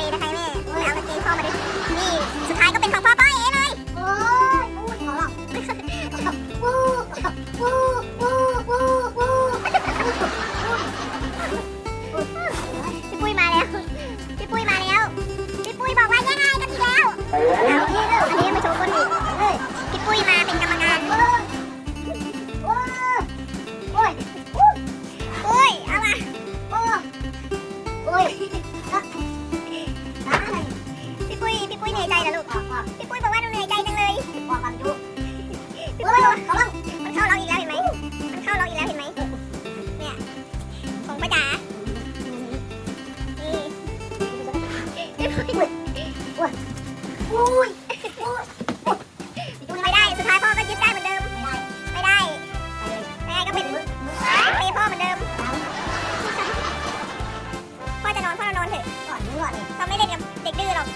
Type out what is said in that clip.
อก เขาบ้างมันเข้าล็อกอีกแล้วเห็นไหมมันเข้าล็อกอีกแล้วเห็นไหมเนี่ยของป้าจ๋านี่พี่ปุ้ยอุ้ยอุ้ยไม่ได้สุดท้ายพ่อก็ยึดได้เหมือนเดิม ไม่ได้ไม่ได้ไม่ก็เป็นเปย์พ่อเหมือนเดิมพ่อจะนอนพ่อจะนอนเถอะก่อนนี้ก่อนเลยเขาไม่เล่นกับเด็กดื้อหรอก